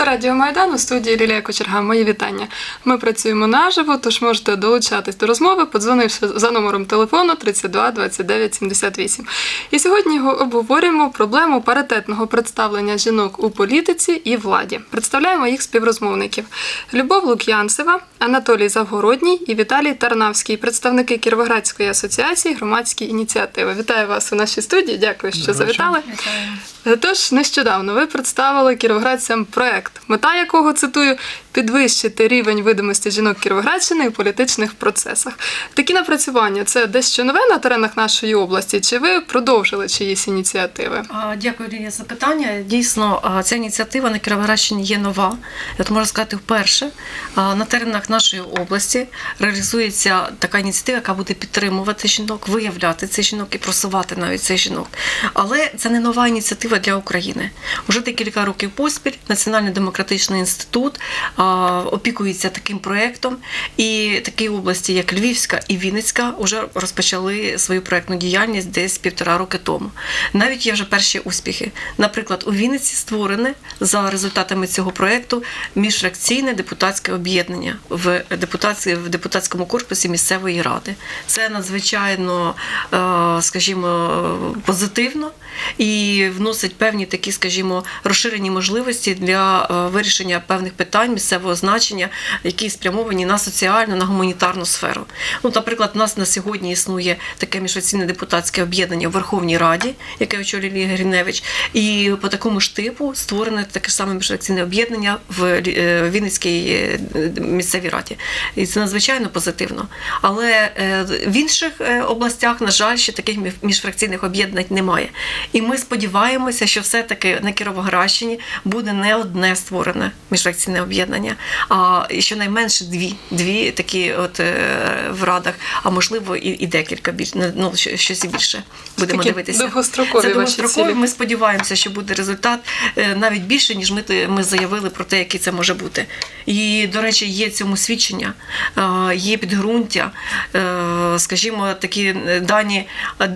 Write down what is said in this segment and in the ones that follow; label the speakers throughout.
Speaker 1: Це Радіо Майдан у студії Лілія Кочерга. Мої вітання. Ми працюємо наживо, тож можете долучатись до розмови, подзвонивши за номером телефону 32 29 78. І сьогодні обговорюємо проблему паритетного представлення жінок у політиці і владі. Представляємо їх співрозмовників: Любов Лук'янцева, Анатолій Завгородній і Віталій Тарнавський, представники Кіровоградської асоціації громадські ініціативи. Вітаю вас у нашій студії. Дякую, що завітали. Тож нещодавно ви представили кіровоградцям проект, мета якого цитую підвищити рівень видимості жінок Кіровоградщини у політичних процесах. Такі напрацювання це дещо нове на теренах нашої області. Чи ви продовжили чиїсь ініціативи?
Speaker 2: Дякую, Лілія, за питання. Дійсно, ця ініціатива на Кіровоградщині є нова. От можна сказати, вперше на теренах нашої області реалізується така ініціатива, яка буде підтримувати жінок, виявляти цих жінок і просувати навіть цих жінок. Але це не нова ініціатива для України. Уже декілька років поспіль Національний демократичний інститут опікується таким проєктом, і такі області, як Львівська і Вінницька, вже розпочали свою проєктну діяльність десь півтора роки тому. Навіть є вже перші успіхи. Наприклад, у Вінниці створене за результатами цього проєкту міжфракційне депутатське об'єднання в в депутатському корпусі місцевої ради. Це надзвичайно, е, скажімо, позитивно і вносить певні такі, скажімо, розширені можливості для е, вирішення певних питань місцевого значення, які спрямовані на соціальну, на гуманітарну сферу. Ну, наприклад, у нас на сьогодні існує таке міжфракційне депутатське об'єднання в Верховній Раді, яке очолює Лілія Гриневич, і по такому ж типу створене таке саме міжфракційне об'єднання в е, Вінницькій е, місцевій раді. І це надзвичайно позитивно. Але в інших областях, на жаль, ще таких міжфракційних об'єднань немає. І ми сподіваємося, що все-таки на Кіровоградщині буде не одне створене міжфракційне об'єднання, а щонайменше дві, дві такі от е, в радах, а можливо і, і декілька більш ну, щось більше. Будемо
Speaker 1: Такі
Speaker 2: дивитися.
Speaker 1: довгострокові
Speaker 2: Це
Speaker 1: ваші цілі.
Speaker 2: Ми сподіваємося, що буде результат е, навіть більше, ніж ми, ми заявили про те, який це може бути. І, до речі, є цьому свідчення, е, є підґрунтя, скажімо, такі дані,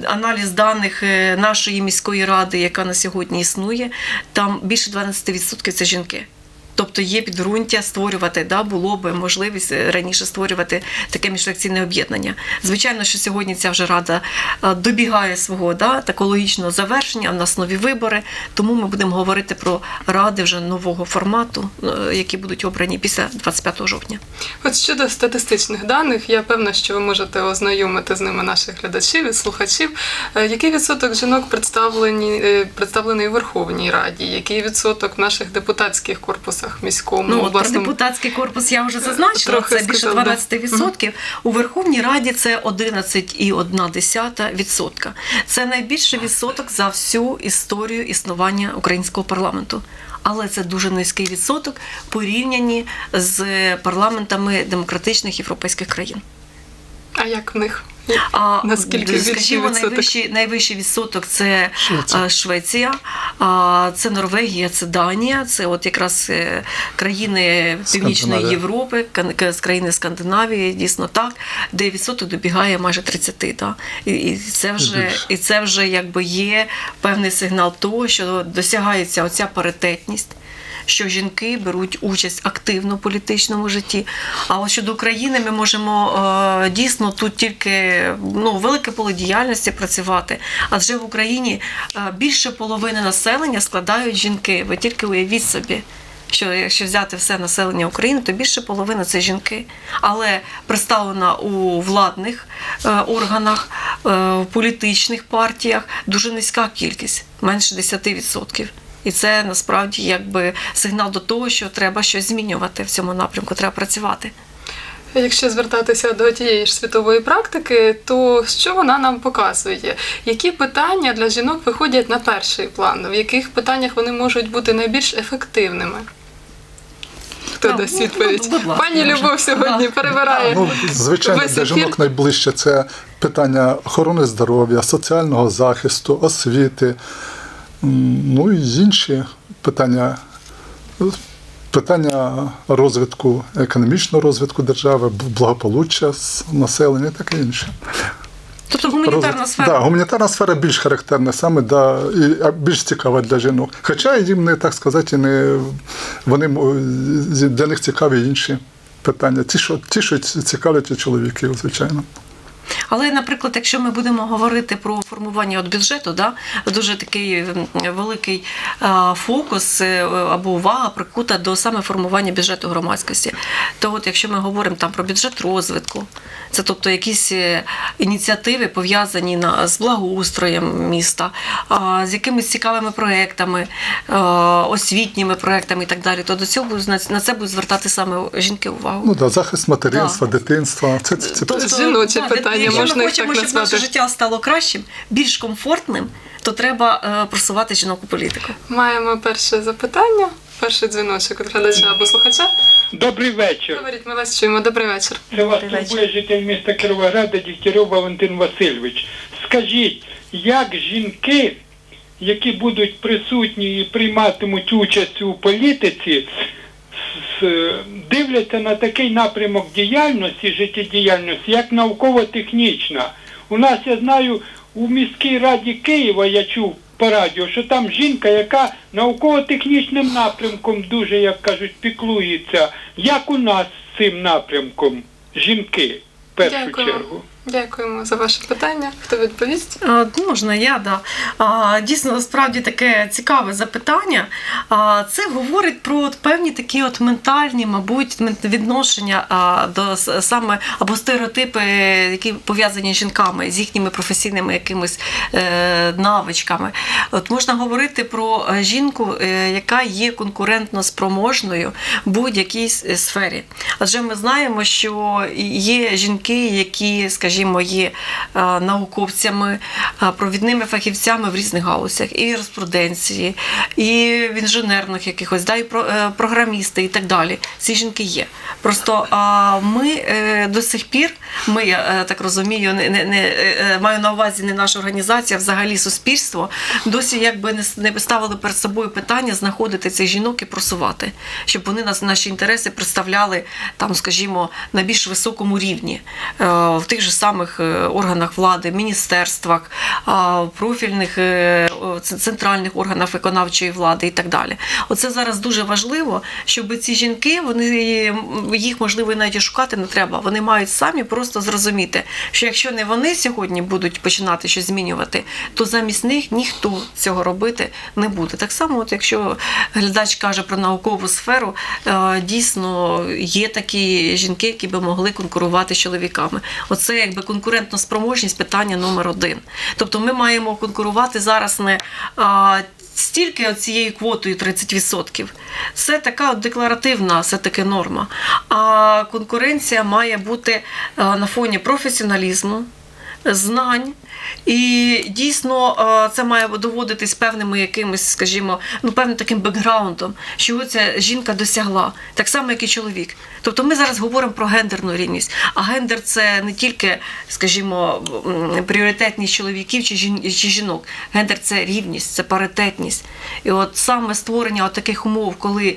Speaker 2: аналіз даних нашої міської ради, яка на сьогодні існує, там більше 12% це жінки. Тобто є підґрунтя створювати, да, було б можливість е, раніше створювати таке міжфракційне об'єднання. Звичайно, що сьогодні ця вже рада е, добігає свого да, такого логічного завершення. В нас нові вибори, тому ми будемо говорити про ради вже нового формату, е, які будуть обрані після 25 жовтня.
Speaker 1: От щодо статистичних даних, я певна, що ви можете ознайомити з ними наших глядачів і слухачів. Який відсоток жінок представлені представлений у Верховній Раді? Який відсоток наших депутатських корпусах міському
Speaker 2: Ну, обласному. про депутатський корпус я вже зазначила,
Speaker 1: Трохи
Speaker 2: це більше
Speaker 1: сказав, да.
Speaker 2: 12%. У Верховній Раді це 11,1%. Це найбільший відсоток за всю історію існування українського парламенту. Але це дуже низький відсоток порівняні з парламентами демократичних європейських країн.
Speaker 1: А як в них?
Speaker 2: А
Speaker 1: Наскільки
Speaker 2: скажімо,
Speaker 1: відсоток?
Speaker 2: найвищий, найвищий відсоток це
Speaker 3: Швеція.
Speaker 2: Швеція, Швеція а, це Норвегія, це Данія, це от якраз е, країни Північної Європи, з країни Скандинавії, дійсно так, де відсоток добігає майже 30. Да? І, і це вже і це вже якби є певний сигнал того, що досягається оця паритетність. Що жінки беруть участь активно в політичному житті. А от щодо України, ми можемо е, дійсно тут тільки ну, велике поле діяльності працювати. Адже в Україні е, більше половини населення складають жінки. Ви тільки уявіть собі. Що якщо взяти все населення України, то більше половини це жінки, але представлена у владних е, органах, е, в політичних партіях дуже низька кількість, менше 10%. І це насправді якби сигнал до того, що треба щось змінювати в цьому напрямку, треба працювати.
Speaker 1: Якщо звертатися до тієї ж світової практики, то що вона нам показує? Які питання для жінок виходять на перший план? В яких питаннях вони можуть бути найбільш ефективними? Хто
Speaker 2: Ну,
Speaker 1: дасть
Speaker 2: ну,
Speaker 1: відповідь?
Speaker 2: будь ласка,
Speaker 1: Пані. Любов сьогодні
Speaker 2: Да.
Speaker 1: перебирає.
Speaker 3: Ну, звичайно,
Speaker 1: весь
Speaker 3: для
Speaker 1: ефір.
Speaker 3: жінок найближче це питання охорони здоров'я, соціального захисту, освіти, ну і інші питання. Питання розвитку, економічного розвитку держави, благополуччя населення, і таке інше.
Speaker 2: Тобто гуманітарна
Speaker 3: роз-
Speaker 2: сфера.
Speaker 3: Да, гуманітарна сфера більш характерна саме да, і більш цікава для жінок. Хоча їм не так сказати, не, вони для них цікаві інші питання. Ті, що, ті, що цікавлять чоловіків, звичайно.
Speaker 2: Але, наприклад, якщо ми будемо говорити про формування от бюджету, да, дуже такий великий а, фокус е, або увага прикута до саме формування бюджету громадськості. То от якщо ми говоримо там про бюджет розвитку, це тобто якісь е, ініціативи пов'язані на, з благоустроєм міста, а, з якимись цікавими проектами, а, освітніми проектами і так далі, то до цього на на це будуть звертати саме жінки увагу.
Speaker 3: Ну да, захист материнства, дитинства. Це, це, це
Speaker 2: Тобто,
Speaker 1: жіноче
Speaker 2: да,
Speaker 1: питання,
Speaker 2: Якщо
Speaker 1: можна
Speaker 2: ми хочемо,
Speaker 1: так
Speaker 2: щоб наше життя стало кращим, більш комфортним, то треба е, просувати жінок у політику.
Speaker 1: Маємо перше запитання, перший дзвіночок від глядача або слухача.
Speaker 4: Добрий вечір.
Speaker 1: Говоріть, ми вас чуємо. Добрий вечір.
Speaker 4: Це вас турбує житель міста Кіровограда Дігтярьов Валентин Васильович. Скажіть, як жінки, які будуть присутні і прийматимуть участь у політиці, дивляться на такий напрямок діяльності, життєдіяльності, як науково-технічна. У нас, я знаю, у міській раді Києва я чув по радіо, що там жінка, яка науково-технічним напрямком дуже, як кажуть, піклується. Як у нас з цим напрямком жінки в першу
Speaker 1: Дякуємо.
Speaker 4: чергу?
Speaker 1: Дякуємо за ваше питання. Хто відповість?
Speaker 2: Можна я, да. Дійсно, насправді таке цікаве запитання. Це говорить про от певні такі от ментальні, мабуть, відношення до саме або стереотипи, які пов'язані з жінками, з їхніми професійними якимись е, навичками. От можна говорити про е, жінку, е, яка є конкурентно спроможною в будь-якій сфері. Адже ми знаємо, що є жінки, які, скажімо, є е, науковцями, е, провідними фахівцями в різних галузях, і юриспруденції, і в інженерних якихось, да, і е, програмісти, і так далі. Ці жінки є. Просто ми до сих пір, ми, я так розумію, не, не, не маю на увазі не наша організація, а взагалі суспільство, досі якби не, не ставили перед собою питання знаходити цих жінок і просувати, щоб вони нас наші інтереси представляли там, скажімо, на більш високому рівні в тих же самих е, органах влади, міністерствах, профільних е, центральних органах виконавчої влади і так далі. Оце зараз дуже важливо, щоб ці жінки, вони їх можливо навіть і шукати не треба. Вони мають самі просто зрозуміти, що якщо не вони сьогодні будуть починати щось змінювати, то замість них ніхто цього робити не буде. Так само, от якщо глядач каже про наукову сферу, е, дійсно є такі жінки, які би могли конкурувати з чоловіками. Оце якби конкурентна спроможність питання номер один. Тобто ми маємо конкурувати зараз не а, стільки цією квотою 30%. Це така от декларативна все-таки норма. А конкуренція має бути на фоні професіоналізму, знань. І дійсно е, це має доводитись певними якимись, скажімо, ну певним таким бекграундом, чого ця жінка досягла, так само, як і чоловік. Тобто ми зараз говоримо про гендерну рівність. А гендер це не тільки, скажімо, пріоритетність чоловіків чи жін- чи жінок. Гендер це рівність, це паритетність. І от саме створення от таких умов, коли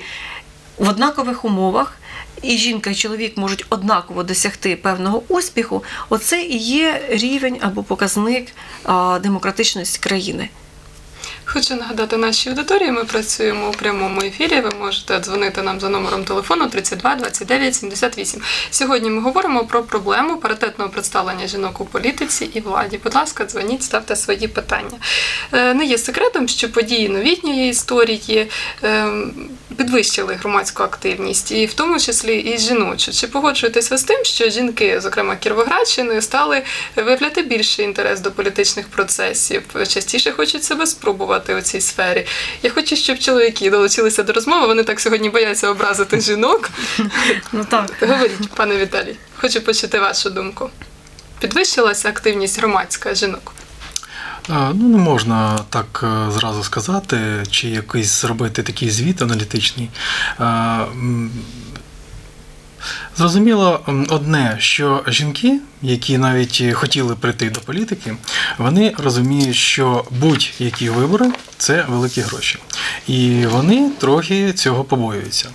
Speaker 2: в однакових умовах. І жінка, і чоловік можуть однаково досягти певного успіху. Оце і є рівень або показник демократичності країни.
Speaker 1: Хочу нагадати нашій аудиторії. Ми працюємо у прямому ефірі. Ви можете дзвонити нам за номером телефону 32 29 78. Сьогодні ми говоримо про проблему паритетного представлення жінок у політиці і владі. Будь ласка, дзвоніть, ставте свої питання. Е, Не є секретом, що події новітньої історії е, підвищили громадську активність, і в тому числі і жіночу. Чи погоджуєтесь ви з тим, що жінки, зокрема Кіровоградщини, стали виявляти більший інтерес до політичних процесів, частіше хочуть себе спробувати у цій сфері? Я хочу, щоб чоловіки долучилися до розмови. Вони так сьогодні бояться образити жінок.
Speaker 2: Ну так.
Speaker 1: Говоріть, пане Віталій, хочу почути вашу думку. Підвищилася активність громадська жінок?
Speaker 5: Ну, не можна так е, зразу сказати, чи якийсь зробити такий звіт аналітичний. Зрозуміло одне, що жінки, які навіть хотіли прийти до політики, вони розуміють, що будь-які вибори це великі гроші. І вони трохи цього побоюються.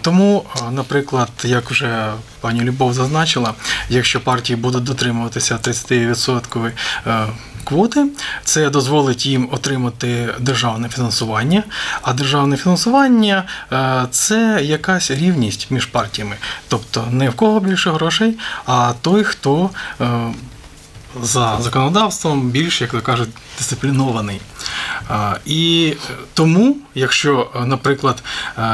Speaker 5: Тому, наприклад, як вже пані Любов зазначила, якщо партії будуть дотримуватися 30% е, квоти, це дозволить їм отримати державне фінансування. А державне фінансування е, це якась рівність між партіями. Тобто не в кого більше грошей, а той, хто е, за законодавством більш, як то кажуть, дисциплінований. І е, тому, якщо, наприклад,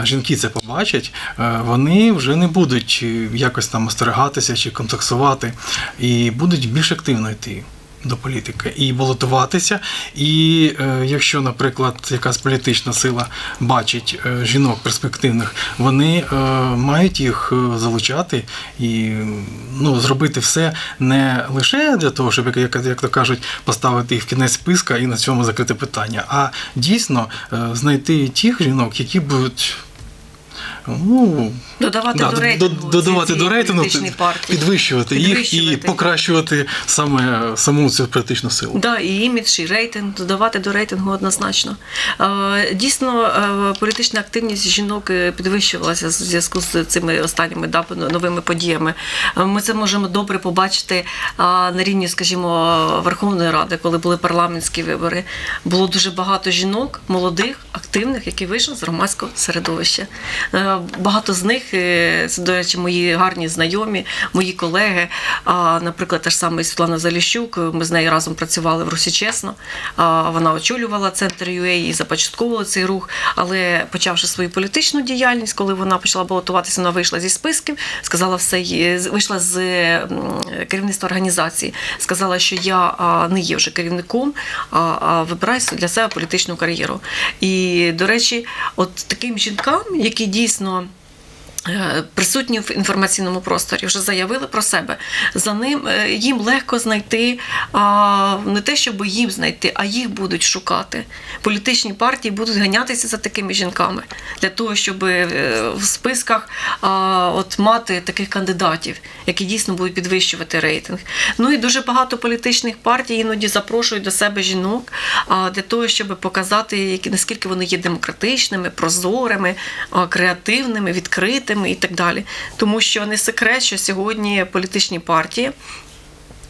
Speaker 5: жінки це побачать, вони вже не будуть якось там остерегатися чи комплексувати, і будуть більш активно йти. До політики і балотуватися. І е, якщо, наприклад, якась політична сила бачить е, жінок перспективних, вони е, мають їх е, залучати і ну, зробити все не лише для того, щоб, як, як, то кажуть, поставити їх в кінець списка і на цьому закрити питання, а дійсно е, знайти тих жінок, які будуть. Ну,
Speaker 2: Додавати
Speaker 5: да,
Speaker 2: до рейтингу.
Speaker 5: додавати до рейтингу,
Speaker 2: партії.
Speaker 5: підвищувати, їх і покращувати саме саму цю політичну силу.
Speaker 2: Да, і імідж, і рейтинг, додавати до рейтингу однозначно. Е, Дійсно, е, політична активність жінок е, підвищувалася в зв'язку з цими останніми да, новими подіями. Ми це можемо добре побачити на рівні, скажімо, Верховної Ради, коли були парламентські вибори. Було дуже багато жінок, молодих, активних, які вийшли з громадського середовища. Е, Багато з них, е, це, до речі, мої гарні знайомі, мої колеги. А, Наприклад, та ж саме Світлана Заліщук, ми з нею разом працювали в Русі Чесно. А, Вона очолювала центр UA і започатковувала цей рух. Але почавши свою політичну діяльність, коли вона почала балотуватися, вона вийшла зі списків, сказала все, вийшла з керівництва організації, сказала, що я не є вже керівником, а вибираю для себе політичну кар'єру. І, до речі, от таким жінкам, які дійсно. Е, Присутні в інформаційному просторі вже заявили про себе. За ним е, їм легко знайти не те, щоб їм знайти, а їх будуть шукати. Політичні партії будуть ганятися за такими жінками для того, щоб е, в списках от мати таких кандидатів, які дійсно будуть підвищувати рейтинг. Ну і дуже багато політичних партій іноді запрошують до себе жінок для того, щоб показати, наскільки вони є демократичними, прозорими, креативними, відкритими і так далі. Тому що не секрет, що сьогодні політичні партії.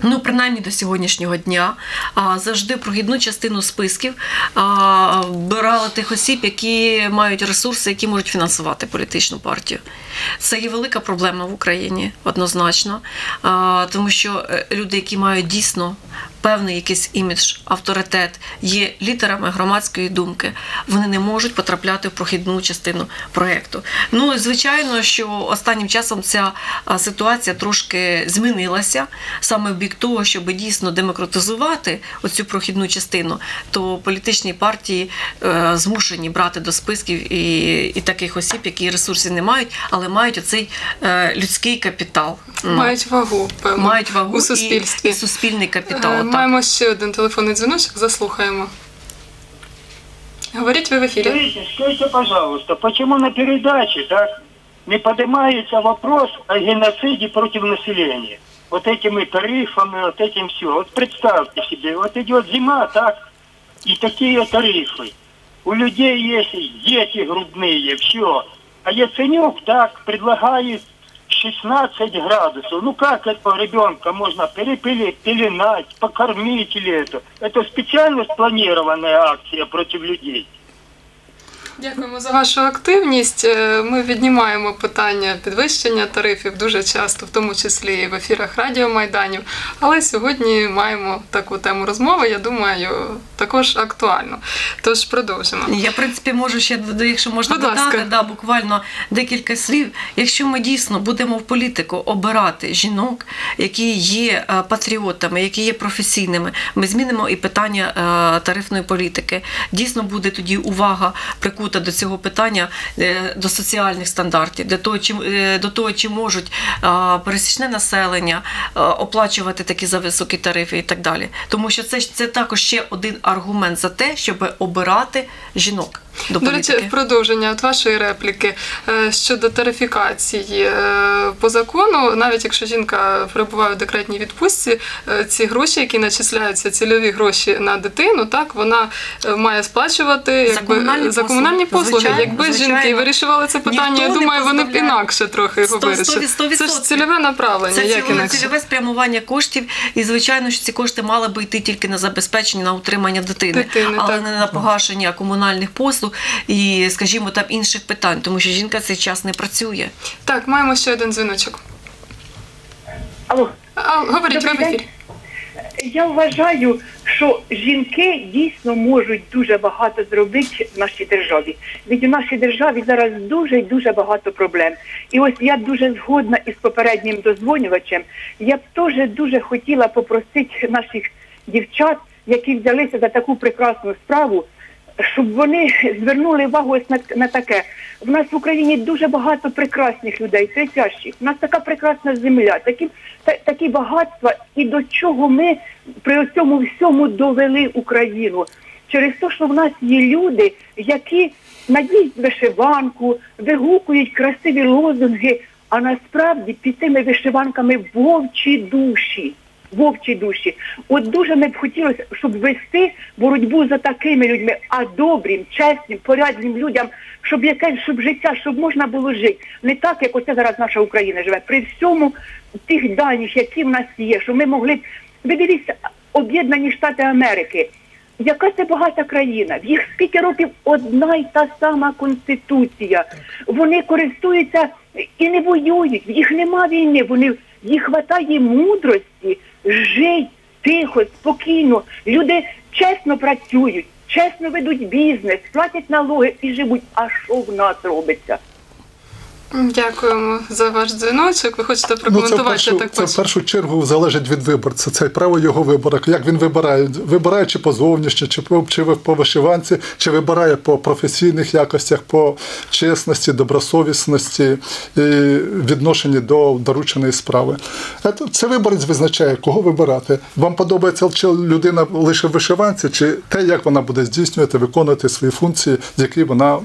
Speaker 2: Ну, принаймні до сьогоднішнього дня завжди прохідну частину списків брали тих осіб, які мають ресурси, які можуть фінансувати політичну партію. Це є велика проблема в Україні, однозначно, тому що е, люди, які мають дійсно певний якийсь імідж, авторитет, є лідерами громадської думки, вони не можуть потрапляти в прохідну частину проєкту. Ну, і звичайно, що останнім часом ця ситуація трошки змінилася саме в бік того, щоб дійсно демократизувати оцю прохідну частину, то політичні партії е, змушені брати до списків і, і таких осіб, які ресурсів не мають, але мають оцей е, людський капітал.
Speaker 1: Мають вагу, певно,
Speaker 2: мають вагу
Speaker 1: у суспільстві.
Speaker 2: І, і суспільний
Speaker 1: Е,
Speaker 2: капітал так.
Speaker 1: Маємо ще один телефонний дзвіночок, заслухаємо. Говоріть ви в ефірі.
Speaker 6: Скажите, скажите, пожалуйста, почему на передаче так не поднимается вопрос о геноциде против населения? Вот этими тарифами, вот этим все. Вот представьте себе, вот идет зима, так, и такие тарифы. У людей есть дети грудные, все. А Яценюк так предлагает 16 градусов. Ну как этого ребенка можно перепели- пеленать, покормить или это? Это специально спланированная акция против людей.
Speaker 1: Дякуємо за вашу активність. Е, Ми віднімаємо питання підвищення тарифів дуже часто, в тому числі і в ефірах Радіо Майданів. Але сьогодні маємо таку тему розмови, я думаю, також актуальну. Тож продовжимо.
Speaker 2: Я, в принципі, можу ще, якщо можна
Speaker 1: Будь ласка.
Speaker 2: додати, да, буквально декілька слів. Якщо ми дійсно будемо в політику обирати жінок, які є е, патріотами, які є професійними, ми змінимо і питання е, тарифної політики. Дійсно буде тоді увага прикута до цього питання, е, до соціальних стандартів, до того, чи, е, до того, чи можуть пересічне населення е, оплачувати такі за високі тарифи і так далі. Тому що це, це також ще один аргумент за те, щоб обирати жінок. До
Speaker 1: До речі, в продовження от вашої репліки е, щодо тарифікації е, по закону, навіть якщо жінка перебуває в декретній відпустці, е, ці гроші, які начисляються, цільові гроші на дитину, так вона має сплачувати якби,
Speaker 2: комунальні
Speaker 1: за комунальні
Speaker 2: послуги. Звичайно,
Speaker 1: Якби жінки вирішували це питання,
Speaker 2: Ніхто
Speaker 1: я думаю, вони б інакше трохи його вирішили. Це ж цільове направлення,
Speaker 2: Це
Speaker 1: як
Speaker 2: цільове,
Speaker 1: інакше.
Speaker 2: цільове спрямування коштів, і звичайно, що ці кошти мали би йти тільки на забезпечення на утримання дитини,
Speaker 1: Дитини,
Speaker 2: але
Speaker 1: так.
Speaker 2: не на погашення комунальних послуг і, скажімо, там інших питань, тому що жінка цей час не працює.
Speaker 1: Так, маємо ще один дзвіночок.
Speaker 7: Алло,
Speaker 1: А, говоріть, ви в ефірі.
Speaker 7: я вважаю, що жінки дійсно можуть дуже багато зробити в нашій державі. Від у нашій державі зараз дуже і дуже багато проблем. І ось я дуже згодна із попереднім дозвонювачем. Я б теж дуже хотіла попросити наших дівчат, які взялися за таку прекрасну справу, щоб вони звернули увагу ось на, на таке. В нас в Україні дуже багато прекрасних людей, святящих. У нас така прекрасна земля, такі, та, такі багатства, і до чого ми при цьому всьому довели Україну. Через те, що в нас є люди, які надіють вишиванку, вигукують красиві лозунги, а насправді під цими вишиванками вовчі душі. Вовчі душі. От дуже не б хотілося, щоб вести боротьбу за такими людьми, а добрим, чесним, порядним людям, щоб якесь щоб життя, щоб можна було жити. Не так, як оце зараз наша Україна живе. При всьому тих даних, які в нас є, що ми могли. Ви дивіться, Об'єднані Штати Америки. Яка це багата країна? В їх скільки років одна й та сама конституція. Вони користуються і не воюють. В їх нема війни. Вони їх хватає мудрості жить тихо, спокійно. Люди чесно працюють, чесно ведуть бізнес, платять налоги і живуть. А що в нас робиться?
Speaker 1: Дякуємо за ваш дзвіночок. Ви хочете
Speaker 3: Ну, це
Speaker 1: прокоментувати
Speaker 3: першу,
Speaker 1: так
Speaker 3: це в першу чергу залежить від виборця. Це право його вибору. Як він вибирає? Вибирає чи по зовнішньо, чи по, чи по вишиванці, чи вибирає по професійних якостях, по чесності, добросовісності і відношенні до дорученої справи. Це- Це виборець визначає, кого вибирати. Вам подобається чи людина лише в вишиванці, чи те, як вона буде здійснювати, виконувати свої функції, які вона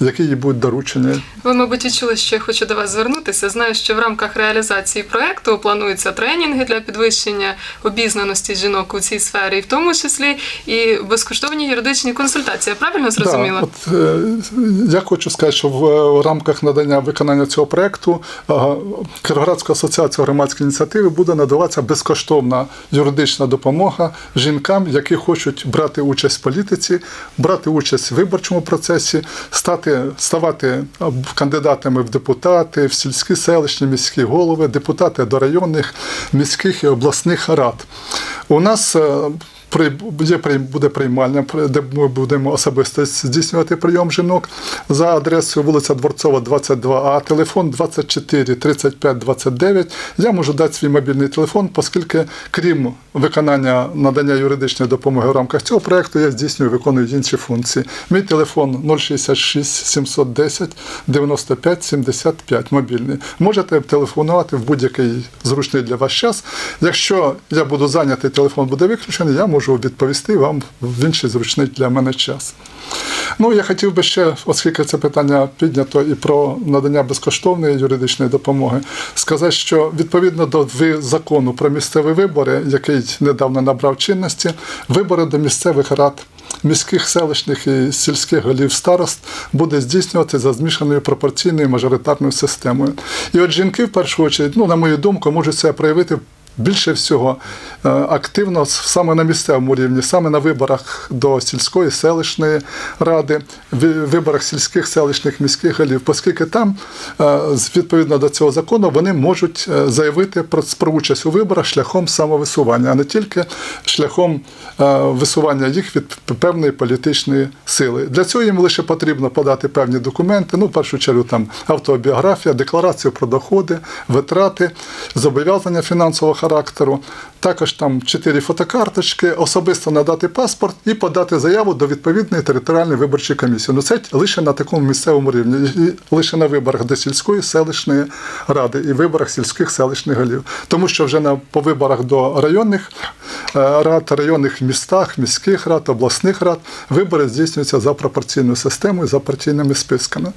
Speaker 3: які їй будуть доручені.
Speaker 1: Ви, мабуть, відчули, що я хочу до вас звернутися. Знаю, що в рамках реалізації проекту плануються тренінги для підвищення обізнаності жінок у цій сфері, і в тому числі і безкоштовні юридичні консультації. Я правильно зрозуміла?
Speaker 3: Да, от, е, я хочу сказати, що в, е, рамках надання виконання цього проекту е, Кіровоградська асоціація громадської ініціативи буде надаватися безкоштовна юридична допомога жінкам, які хочуть брати участь в політиці, брати участь в виборчому процесі, стати ставати е, кандидатами в депутати, в сільські селищні міські голови, депутати до районних, міських і обласних рад. У нас буде приймальня, де ми будемо особисто здійснювати прийом жінок за адресою вулиця Дворцова, 22А, телефон 24 35 29. Я можу дати свій мобільний телефон, оскільки крім виконання надання юридичної допомоги в рамках цього проекту, я здійснюю виконую інші функції. Мій телефон 066 710 95 75 мобільний. Можете телефонувати в будь-який зручний для вас час. Якщо я буду зайнятий, телефон буде виключений, я можу відповісти вам в інший зручний для мене час. Ну, я хотів би ще, оскільки це питання піднято і про надання безкоштовної юридичної допомоги, сказати, що відповідно до закону про місцеві вибори, який недавно набрав чинності, вибори до місцевих рад. Міських селищних і сільських голів старост буде здійснювати за змішаною пропорційною мажоритарною системою. І от жінки, в першу чергу, ну, на мою думку, можуть себе проявити більше всього е, активно саме на місцевому рівні, саме на виборах до сільської селищної ради, ви- виборах сільських селищних міських голів, оскільки там, е, відповідно до цього закону, вони можуть е, заявити про, про участь у виборах шляхом самовисування, а не тільки шляхом висування їх від певної політичної сили. Для цього їм лише потрібно подати певні документи. Ну, в першу чергу, там автобіографія, декларацію про доходи, витрати, зобов'язання фінансового характеру. Також там чотири фотокарточки, особисто надати паспорт і подати заяву до відповідної територіальної виборчої комісії. Ну це лише на такому місцевому рівні, і лише на виборах до сільської селищної ради і виборах сільських селищних голів. Тому що вже на по виборах до районних е, рад, районних містах, міських рад, обласних рад вибори здійснюються за пропорційною системою, за партійними списками.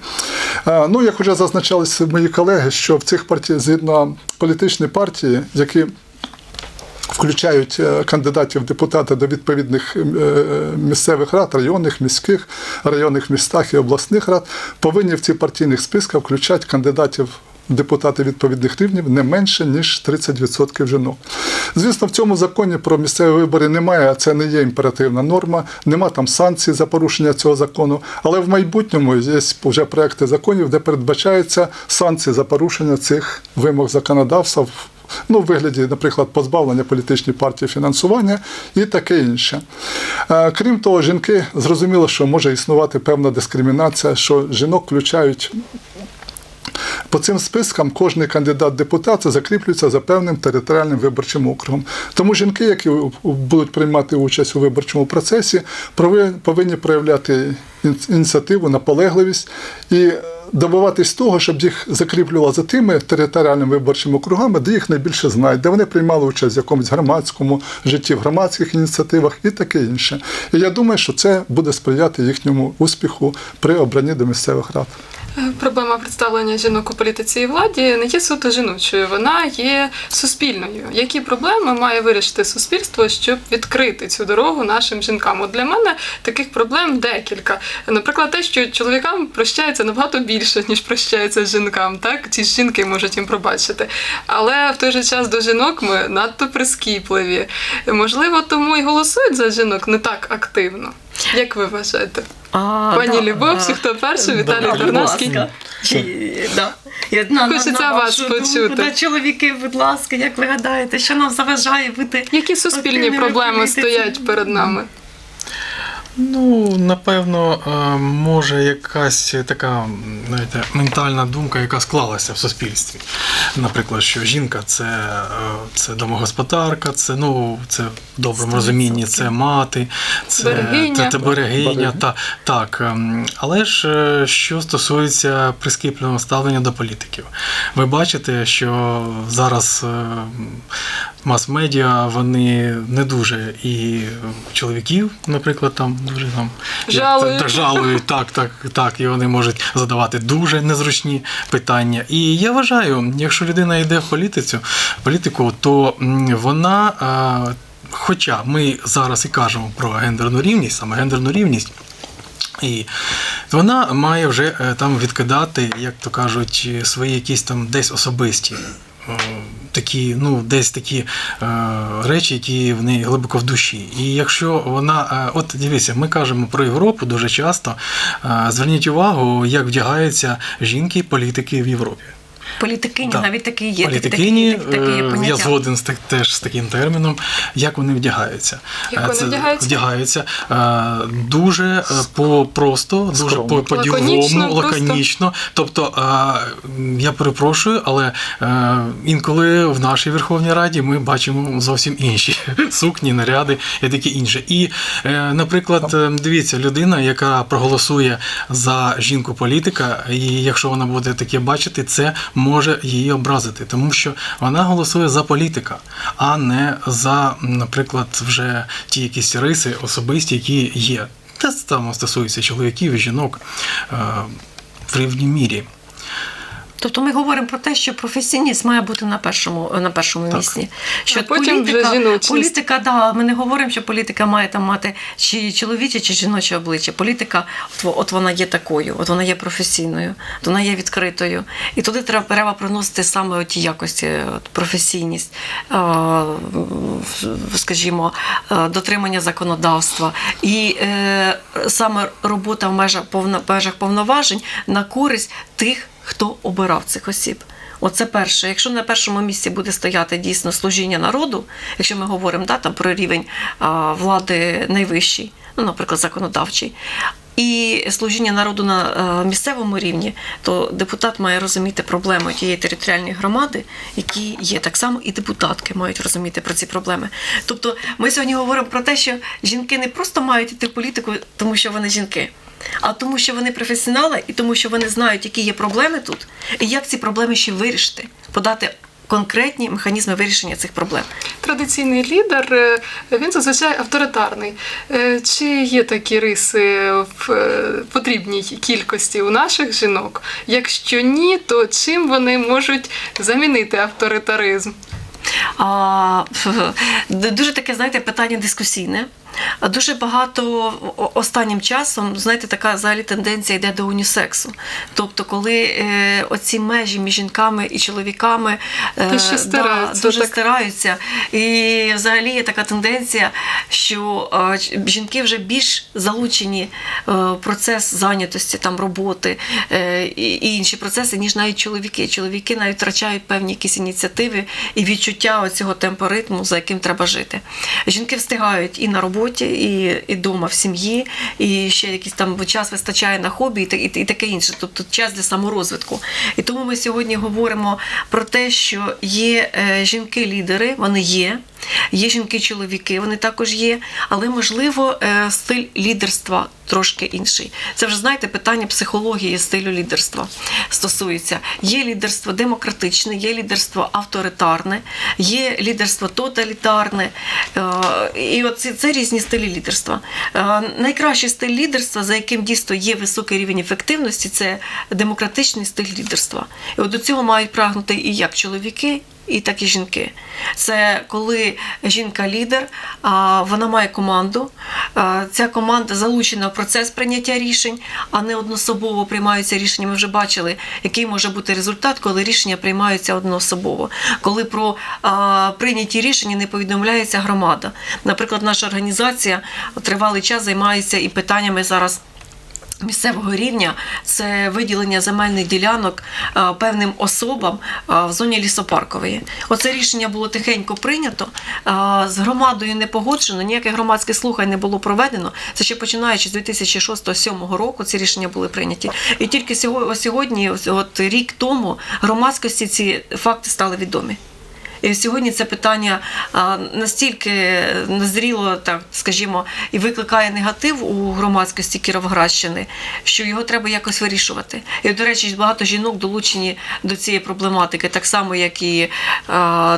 Speaker 3: Е, Ну, як вже зазначалися мої колеги, що в цих партій, згідно політичні партії, які включають е, кандидатів в депутати до відповідних е, місцевих рад, районних, міських, районних містах і обласних рад, повинні в ці партійних списках включати кандидатів. Депутати відповідних рівнів не менше ніж 30% жінок. Звісно, в цьому законі про місцеві вибори немає, це не є імперативна норма, нема там санкцій за порушення цього закону. Але в майбутньому є вже проекти законів, де передбачаються санкції за порушення цих вимог законодавства ну, в вигляді, наприклад, позбавлення політичної партії фінансування і таке інше. Е, Крім того, жінки зрозуміло, що може існувати певна дискримінація, що жінок включають. По цим спискам кожний кандидат в депутати закріплюється за певним територіальним виборчим округом. Тому жінки, які будуть приймати участь у виборчому процесі, повинні проявляти ініціативу, наполегливість і добиватись того, щоб їх закріплювали за тими територіальними виборчими округами, де їх найбільше знають, де вони приймали участь в якомусь громадському житті, в громадських ініціативах і таке інше. І я думаю, що це буде сприяти їхньому успіху при обранні до місцевих рад.
Speaker 1: Проблема представлення жінок у політиці і владі не є суто жіночою, вона є суспільною. Які проблеми має вирішити суспільство, щоб відкрити цю дорогу нашим жінкам? От для мене таких проблем декілька. Наприклад, те, що чоловікам прощається набагато більше, ніж прощається жінкам. Так ці жінки можуть їм пробачити. Але в той же час до жінок ми надто прискіпливі. Можливо, тому і голосують за жінок не так активно. Як ви вважаєте?
Speaker 2: А,
Speaker 1: Пані
Speaker 2: да,
Speaker 1: Любов, всі, хто перший, Віталій
Speaker 2: да,
Speaker 1: Тарнавський.
Speaker 2: да.
Speaker 1: Хочеться
Speaker 2: на
Speaker 1: вас почути.
Speaker 2: думку, да, чоловіки, будь ласка, як ви гадаєте, що нам заважає бути
Speaker 1: Які суспільні проблеми стоять перед нами?
Speaker 5: Ну, напевно, е, може якась така знаєте, ментальна думка, яка склалася в суспільстві. Наприклад, що жінка це, е, це домогосподарка, це ну це в доброму розумінні, це мати, це
Speaker 1: Берегиня.
Speaker 5: Це, це берегиня. Та, так. ем, Але ж е, що стосується прискіпливого ставлення до політиків, ви бачите, що зараз мас-медіа вони не дуже і чоловіків, наприклад, там дуже там
Speaker 1: Жалують.
Speaker 5: жалують, так, так, так, і вони можуть задавати дуже незручні питання. І я вважаю, якщо людина йде в політицю, політику, то вона. Хоча ми зараз і кажемо про гендерну рівність, саме гендерну рівність. І вона має вже е, там відкидати, як то кажуть, свої якісь там десь особисті. Такі, ну, десь такі е, речі, які в неї глибоко в душі. І якщо вона, е, от дивіться, ми кажемо про Європу дуже часто. Е, зверніть увагу, як вдягаються жінки, політики в Європі.
Speaker 2: Політикині,
Speaker 5: Да.
Speaker 2: навіть такі є.
Speaker 5: Політикині,
Speaker 2: такі, такі, такі є
Speaker 5: е, я згоден з так- теж з таким терміном, як вони вдягаються.
Speaker 1: Як
Speaker 5: Е,
Speaker 1: вони
Speaker 5: це
Speaker 1: вдягаються?
Speaker 5: вдягаються е, дуже е, по просто, дуже по, по
Speaker 1: Лаконічно.
Speaker 5: Тобто, е, я перепрошую, але е, інколи в нашій Верховній Раді ми бачимо зовсім інші сукні, наряди і таке інше. І, е, наприклад, е, дивіться, людина, яка проголосує за жінку політика, і якщо вона буде таке бачити, це може її образити, тому що вона голосує за політика, а не за, наприклад, вже ті якісь риси особисті, які є. Те саме стосується чоловіків і жінок е, в рівній мірі.
Speaker 2: Тобто ми говоримо про те, що професійність має бути на першому, на першому
Speaker 5: Так.
Speaker 2: місці. Що
Speaker 1: А потім
Speaker 2: політика,
Speaker 1: жіночність.
Speaker 2: політика, да, ми не говоримо, що політика має там мати чи чоловіче, чи жіноче обличчя. Політика, от, от вона є такою, от вона є професійною, от вона є відкритою. І туди треба, треба приносити саме ті якості, от, професійність, е, скажімо, е, дотримання законодавства. І е, саме робота в межах, повно, в межах повноважень на користь тих, хто обирав цих осіб. Оце перше. Якщо на першому місці буде стояти дійсно служіння народу, якщо ми говоримо да, там, про рівень а, влади найвищий, ну, наприклад, законодавчий, і служіння народу на е, місцевому рівні, то депутат має розуміти проблеми тієї територіальної громади, які є так само, і депутатки мають розуміти про ці проблеми. Тобто, ми сьогодні говоримо про те, що жінки не просто мають йти в політику, тому що вони жінки. А тому, що вони професіонали, і тому, що вони знають, які є проблеми тут, і як ці проблеми ще вирішити, подати конкретні механізми вирішення цих проблем.
Speaker 1: Традиційний лідер е, він зазвичай авторитарний. Е, Чи є такі риси в е, потрібній кількості у наших жінок? Якщо ні, то чим вони можуть замінити авторитаризм?
Speaker 2: А, дуже таке, знаєте, питання дискусійне. Дуже багато останнім часом, знаєте, така взагалі тенденція йде до унісексу. Тобто, коли е, оці межі між жінками і чоловіками е,
Speaker 1: Те, що стираються,
Speaker 2: дуже
Speaker 1: так.
Speaker 2: стираються. І взагалі є така тенденція, що е, жінки вже більш залучені е, в процес зайнятості, там роботи е, і, інші процеси, ніж навіть чоловіки. Чоловіки навіть втрачають певні якісь ініціативи і відчуття цього темпоритму, за яким треба жити. Жінки встигають і на роботі, і, і дома в сім'ї, і ще якийсь там час вистачає на хобі, і, і, і таке інше. Тобто час для саморозвитку. І тому ми сьогодні говоримо про те, що є е, жінки-лідери, вони є. Є жінки-чоловіки, вони також є, але можливо е, стиль лідерства трошки інший. Це вже знаєте питання психології стилю лідерства стосується. Є лідерство демократичне, є лідерство авторитарне, є лідерство тоталітарне. Е, І от це, це різні стилі лідерства. Е, Найкращий стиль лідерства, за яким дійсно є високий рівень ефективності, це демократичний стиль лідерства. І от до цього мають прагнути і як чоловіки, і так і жінки. Це коли жінка лідер, а вона має команду. Ця команда залучена в процес прийняття рішень, а не одноособово приймаються рішення. Ми вже бачили, який може бути результат, коли рішення приймаються одноособово, коли про прийняті рішення не повідомляється громада. Наприклад, наша організація тривалий час займається і питаннями зараз. Місцевого рівня це виділення земельних ділянок е, певним особам е, в зоні лісопаркової. Оце рішення було тихенько прийнято. е, З громадою не погоджено, ніяких громадських слухань не було проведено. Це ще починаючи з 2006-2007 року. Ці рішення були прийняті. І тільки сього- сьогодні, от рік тому, громадськості ці факти стали відомі. Сьогодні це питання настільки назріло, так скажімо, і викликає негатив у громадськості Кіровоградщини, що його треба якось вирішувати. І, до речі, багато жінок долучені до цієї проблематики, так само, як і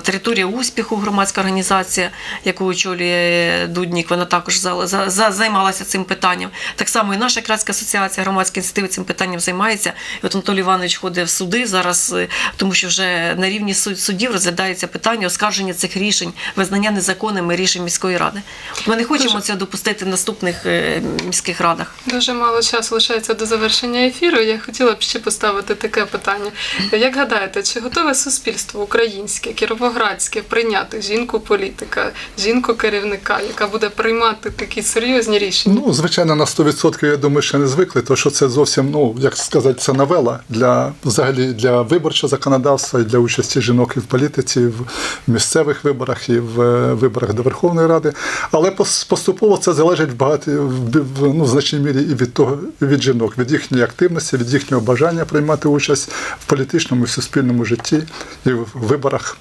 Speaker 2: територія успіху, громадська організація, яку очолює Дуднік, вона також за, за, за- займалася цим питанням. Так само і наша Кратська асоціація, громадські ініціативи цим питанням займається. І от Анатолій Іванович ходить в суди зараз, е, тому що вже на рівні суд- суддів розглядається питання оскарження цих рішень, визнання незаконними рішень міської ради. Ми не хочемо
Speaker 1: Дуже-
Speaker 2: цього допустити в наступних е, міських радах.
Speaker 1: Дуже мало часу лишається до завершення ефіру. Я хотіла б ще поставити таке питання. Як гадаєте, чи готове суспільство українське, кіровоградське прийняти жінку-політика, жінку-керівника, яка буде приймати такі серйозні рішення?
Speaker 3: Ну, звичайно, на 100% я думаю, що не звикли, тому що це зовсім, ну, як сказати, це новела для взагалі для виборчого законодавства і для участі жінок і в політиці, і в місцевих виборах, і в е, виборах до Верховної Ради. Але поступово це залежить в багаті в, ну, значній мірі і від того, від жінок, від їхньої активності, від їхнього бажання приймати участь в політичному і суспільному житті і в виборах,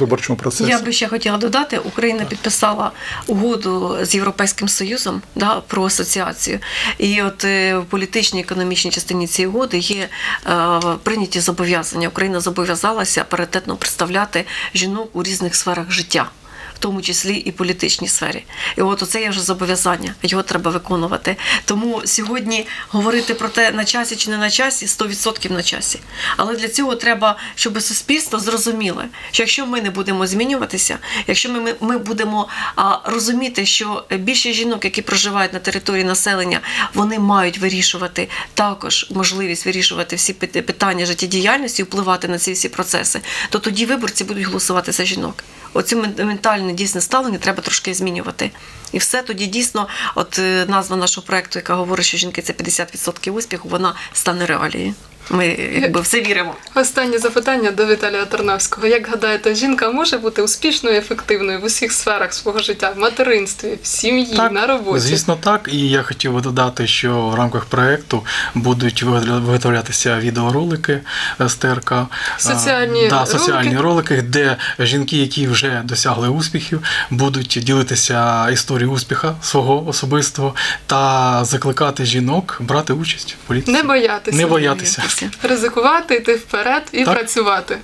Speaker 3: виборчому процесі.
Speaker 2: Я би ще хотіла додати, Україна підписала угоду з Європейським Союзом да, про асоціацію. І от е, в політичній економічній частині цієї угоди є е, прийняті зобов'язання. Україна зобов'язалася паритетно представляти жінок у різних сферах життя. Тому числі і політичній сфері, і от оце є вже зобов'язання. Його треба виконувати. Тому сьогодні говорити про те, на часі чи не на часі, 100% на часі. Але для цього треба, щоб суспільство зрозуміло, що якщо ми не будемо змінюватися, якщо ми, ми, будемо а, розуміти, що більше жінок, які проживають на території населення, вони мають вирішувати також можливість вирішувати всі пит- питання життєдіяльності, впливати на ці всі процеси, то тоді виборці будуть голосувати за жінок. Мен- ментальне дійсне ставлення треба трошки змінювати. І все тоді дійсно, от е, назва нашого проекту, яка говорить, що жінки це 50% успіху, вона стане реалією. Ми якби все віримо.
Speaker 1: Останнє запитання до Віталія Тарнавського. Як гадаєте, жінка може бути успішною і ефективною в усіх сферах свого життя, в материнстві, в сім'ї, на роботі?
Speaker 5: Звісно, так. І я хотів би додати, що в рамках проєкту будуть виготовля- виготовлятися відеоролики з ТРК.
Speaker 1: Соціальні
Speaker 5: да, соціальні
Speaker 1: ролики.
Speaker 5: ролики, де жінки, які вже досягли успіхів, будуть ділитися історією успіха свого особистого та закликати жінок брати участь в політиці.
Speaker 1: Не боятися.
Speaker 5: Не боятися.
Speaker 2: Боятися.
Speaker 1: Ризикувати, йти вперед і
Speaker 5: Так.
Speaker 1: працювати.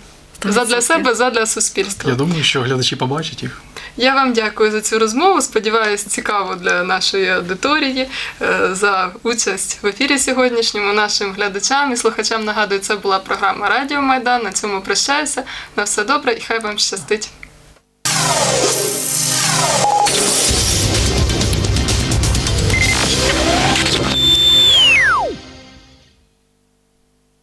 Speaker 1: задля себе, задля суспільства.
Speaker 5: Я думаю, що глядачі побачать їх.
Speaker 1: Я вам дякую за цю розмову. Сподіваюсь, цікаво для нашої аудиторії е, за участь в ефірі сьогоднішньому. Нашим глядачам і слухачам нагадую, це була програма Радіо Майдан. На цьому прощаюся. На все добре і хай вам щастить.